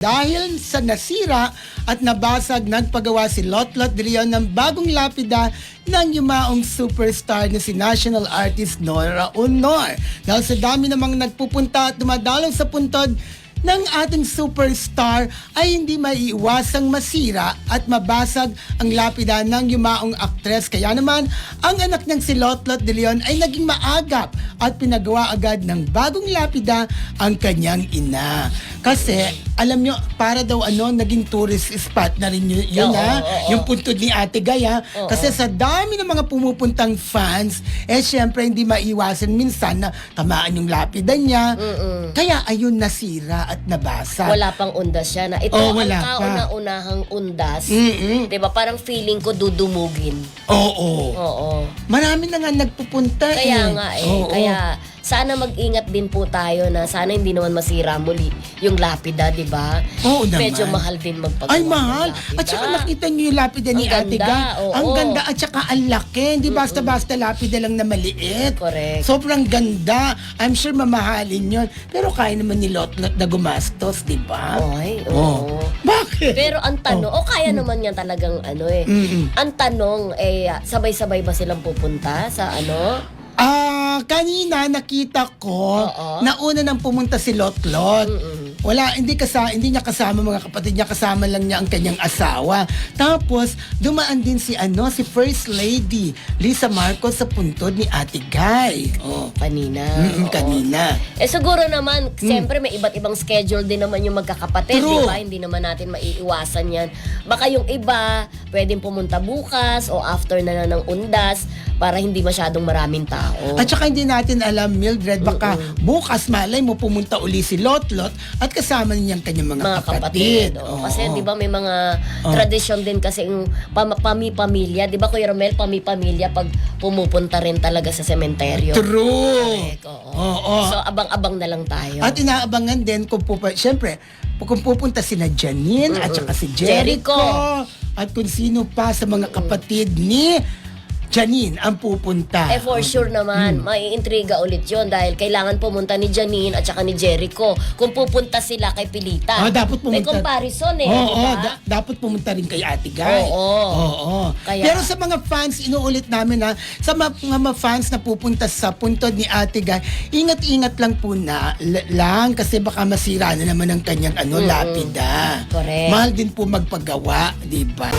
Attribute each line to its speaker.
Speaker 1: Dahil sa nasira at nabasag, nagpagawa si Lotlot de Leon ng bagong lapida ng yumaong superstar na si national artist Nora Honor. Dahil sa dami namang nagpupunta at dumadalaw sa puntod ng ating superstar ay hindi maiiwasang masira at mabasag ang lapida ng yumaong aktres. Kaya naman, ang anak niyang si Lotlot de Leon ay naging maagap at pinagawa agad ng bagong lapida ang kanyang ina. Kasi, alam nyo, para daw ano, naging tourist spot na rin yun, yun
Speaker 2: Oo,
Speaker 1: ha?
Speaker 2: oo, oo.
Speaker 1: Yung puntod ni Ate Gaya.
Speaker 2: Oo.
Speaker 1: Kasi sa dami ng mga pumupuntang fans, eh syempre hindi maiwasan minsan na tamaan yung lapida niya. Kaya ayun nasira at nabasa.
Speaker 2: Wala pang undas siya na ito
Speaker 1: Oh,
Speaker 2: ang
Speaker 1: wala pa.
Speaker 2: kauna-unahang undas.
Speaker 1: Mm-mm.
Speaker 2: 'Di ba? Parang feeling ko dudumugin.
Speaker 1: Oo.
Speaker 2: Oo.
Speaker 1: Marami na nga nagpupunta
Speaker 2: Kaya
Speaker 1: eh.
Speaker 2: nga eh.
Speaker 1: Oo.
Speaker 2: Kaya sana mag-ingat din po tayo na sana hindi naman masira muli yung lapida, 'di ba?
Speaker 1: Oo naman.
Speaker 2: Medyo mahal din magpagawa.
Speaker 1: Ay, mahal. At saka nakita niyo yung lapida ni
Speaker 2: Ang
Speaker 1: Ate Ga.
Speaker 2: oo.
Speaker 1: Ang ganda at saka ang laki. Hindi basta-basta lapida lang na maliit.
Speaker 2: Correct.
Speaker 1: Sobrang ganda. I'm sure mamahalin yon. Pero kaya naman ni Lotlot na gumastos, di ba?
Speaker 2: Ay,
Speaker 1: Oo.
Speaker 2: oo.
Speaker 1: Bakit?
Speaker 2: Pero ang tanong, o kaya naman yan talagang ano eh.
Speaker 1: Mm-mm.
Speaker 2: Ang tanong, eh, sabay-sabay ba silang pupunta sa ano?
Speaker 1: Ah, kanina nakita ko
Speaker 2: Oo.
Speaker 1: na una nang pumunta si Lotlot.
Speaker 2: Mm-mm.
Speaker 1: Wala, hindi kasama, hindi niya kasama mga kapatid niya, kasama lang niya ang kanyang asawa. Tapos, dumaan din si ano, si First Lady, Lisa Marcos sa puntod ni Ate Guy. Oh.
Speaker 2: Kanina.
Speaker 1: Mm-mm,
Speaker 2: oo.
Speaker 1: kanina.
Speaker 2: Eh siguro naman, siyempre may iba't ibang schedule din naman yung magkakapatid,
Speaker 1: True.
Speaker 2: di ba? Hindi naman natin maiiwasan yan. Baka yung iba, pwedeng pumunta bukas o after na lang ng undas para hindi masyadong maraming tao.
Speaker 1: At saka hindi natin alam, Mildred, baka bukas malay mo pumunta uli si Lotlot at kasama niya ang kanyang mga,
Speaker 2: mga kapatid. oo.
Speaker 1: Oo.
Speaker 2: Kasi 'di ba may mga
Speaker 1: Oo.
Speaker 2: tradisyon din kasi yung pam- pami-pamilya, 'di ba Kuya Romel, pami-pamilya pag pumupunta rin talaga sa sementeryo.
Speaker 1: True.
Speaker 2: Correct, oo.
Speaker 1: Oo.
Speaker 2: So abang-abang na lang tayo.
Speaker 1: At inaabangan din kung pupunta, syempre, kung pupunta sina Janine at saka si Jericho,
Speaker 2: Jericho.
Speaker 1: at kung sino pa sa mga kapatid ni Janine ang pupunta.
Speaker 2: Eh for sure naman,
Speaker 1: Hmm.
Speaker 2: maiintriga ulit yon dahil kailangan pumunta ni Janine at saka ni Jericho kung pupunta sila kay Pilita.
Speaker 1: Ah, dapat
Speaker 2: May
Speaker 1: pumunta.
Speaker 2: comparison eh,
Speaker 1: Oo,
Speaker 2: di ba?
Speaker 1: da- dapat pumunta rin kay Ate Guy.
Speaker 2: Oo.
Speaker 1: Oo.
Speaker 2: Kaya-
Speaker 1: Pero sa mga fans, inuulit namin ha, sa mga, mga fans na pupunta sa puntod ni Ate Guy, ingat-ingat lang po na l- lang kasi baka masira na naman ang kanyang ano, lapida.
Speaker 2: Correct.
Speaker 1: Mahal din po magpagawa, di ba?